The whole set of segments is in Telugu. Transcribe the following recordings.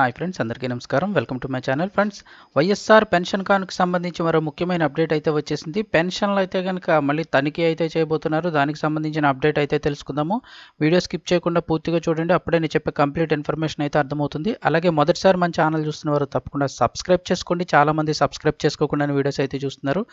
హాయ్ ఫ్రెండ్స్ అందరికీ నమస్కారం. Welcome to my channel friends. YSR pension కానుకు సంబంధించి మరో ముఖ్యమైన అప్డేట్ అయితే వచ్చేసింది. పెన్షన్లు అయితే కనుక మళ్ళీ తనిఖీ అయితే చేయబోతున్నారు. దానికి సంబంధించిన అప్డేట్ అయితే తెలుసుకుందాము. వీడియో స్కిప్ చేయకుండా పూర్తిగా చూడండి. అప్పుడే నేను చెప్పే కంప్లీట్ ఇన్ఫర్మేషన్ అయితే అర్థమవుతుంది. అలాగే మొదటిసారి మన ఛానల్ చూస్తున్నవారు తప్పకుండా సబ్స్క్రైబ్ చేసుకోండి. చాలామంది సబ్స్క్రైబ్ చేసుకోకుండా వీడియోస్ అయితే చూస్తున్నారు.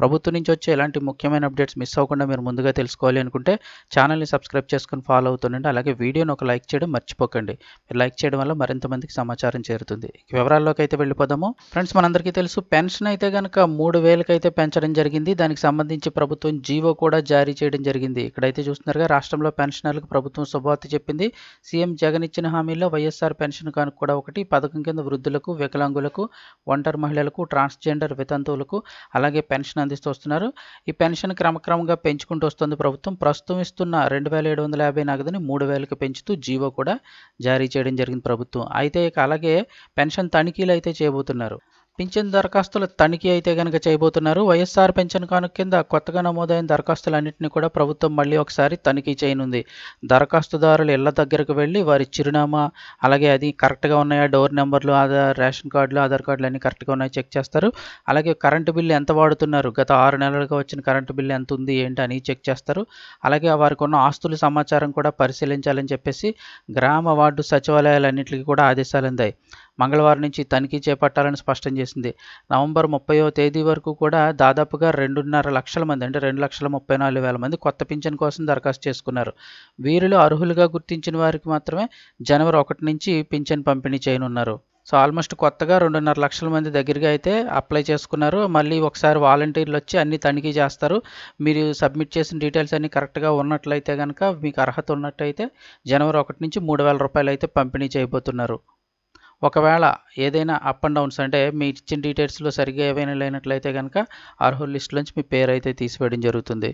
ప్రభుత్వం నుంచి వచ్చే ఎలాంటి ముఖ్యమైన అప్డేట్స్ మిస్ అవ్వకుండా మీరు ముందుగా తెలుసుకోవాలి అనుకుంటే ఛానల్ని సబ్స్క్రైబ్ చేసుకొని ఫాలో అవుతుండండి. అలాగే వీడియోని ఒక లైక్ చేయడం మర్చిపోకండి. మీరు లైక్ చేయడం వల్ల మరింత మందికి సమాచారం చేరుతుంది. వివరాల్లోకి అయితే వెళ్ళిపోదాము. ఫ్రెండ్స్ మనందరికీ తెలుసు పెన్షన్ అయితే కనుక మూడు వేలకైతే పెంచడం జరిగింది. దానికి సంబంధించి ప్రభుత్వం జీవో కూడా జారీ చేయడం జరిగింది. ఇక్కడైతే చూస్తున్నారుగా రాష్ట్రంలో పెన్షనర్లకు ప్రభుత్వం శుభవార్త చెప్పింది. సీఎం జగన్ ఇచ్చిన హామీలో వైఎస్ఆర్ పెన్షన్ కానుక కూడా ఒకటి. పథకం కింద వృద్ధులకు వికలాంగులకు ఒంటరి మహిళలకు ట్రాన్స్జెండర్ వితంతువులకు అలాగే పెన్షన్ అందిస్తూ వస్తున్నారు. ఈ పెన్షన్ క్రమక్రమంగా పెంచుకుంటూ వస్తుంది ప్రభుత్వం. ప్రస్తుతం ఇస్తున్న రెండు వేల ఏడు వందల యాభై నగదుని మూడు వేలకు పెంచుతూ జీవో కూడా జారీ చేయడం జరిగింది ప్రభుత్వం. అయితే ఇక అలాగే పెన్షన్ తనిఖీలు అయితే చేయబోతున్నారు. పింఛన్ దరఖాస్తుల తనిఖీ అయితే కనుక చేయబోతున్నారు. వైఎస్ఆర్ పెన్షన్ కానుక కింద కొత్తగా నమోదైన దరఖాస్తులన్నింటినీ కూడా ప్రభుత్వం మళ్ళీ ఒకసారి తనిఖీ చేయనుంది. దరఖాస్తుదారులు ఇళ్ళ దగ్గరకు వెళ్ళి వారి చిరునామా అలాగే అది కరెక్ట్గా ఉన్నాయా డోర్ నెంబర్లు ఆధార్ రేషన్ కార్డులు ఆధార్ కార్డులు అన్నీ కరెక్ట్గా ఉన్నాయో చెక్ చేస్తారు. అలాగే కరెంటు బిల్లు ఎంత వాడుతున్నారు గత ఆరు నెలలుగా వచ్చిన కరెంటు బిల్లు ఎంత ఉంది ఏంటి అని చెక్ చేస్తారు. అలాగే వారికి ఉన్న ఆస్తుల సమాచారం కూడా పరిశీలించాలని చెప్పేసి గ్రామ వార్డు సచివాలయాలన్నింటికి కూడా ఆదేశాలు అందాయి. మంగళవారం నుంచి తనిఖీ చేపట్టాలని స్పష్టం చేసింది. నవంబర్ ముప్పైవ తేదీ వరకు కూడా దాదాపుగా రెండున్నర లక్షల మంది అంటే రెండు లక్షల ముప్పై నాలుగు వేల మంది కొత్త పింఛన్ కోసం దరఖాస్తు చేసుకున్నారు. వీరిలో అర్హులుగా గుర్తించిన వారికి మాత్రమే జనవరి ఒకటి నుంచి పింఛన్ పంపిణీ చేయనున్నారు. సో ఆల్మోస్ట్ కొత్తగా రెండున్నర లక్షల మంది దగ్గరగా అయితే అప్లై చేసుకున్నారు. మళ్ళీ ఒకసారి వాలంటీర్లు వచ్చి అన్ని తనిఖీ చేస్తారు. మీరు సబ్మిట్ చేసిన డీటెయిల్స్ అన్ని కరెక్ట్గా ఉన్నట్లయితే కనుక మీకు అర్హత ఉన్నట్టయితే జనవరి ఒకటి నుంచి మూడు వేల రూపాయలు అయితే పంపిణీ చేయబోతున్నారు. ఒకవేళ ఏదైనా అప్ అండ్ డౌన్స్ అంటే మీ ఇచ్చిన డీటెయిల్స్లో సరిగ్గా ఏవైనా లేనట్లయితే కనుక అర్హుల లిస్టులోంచి మీ పేరు అయితే తీసివేయడం జరుగుతుంది.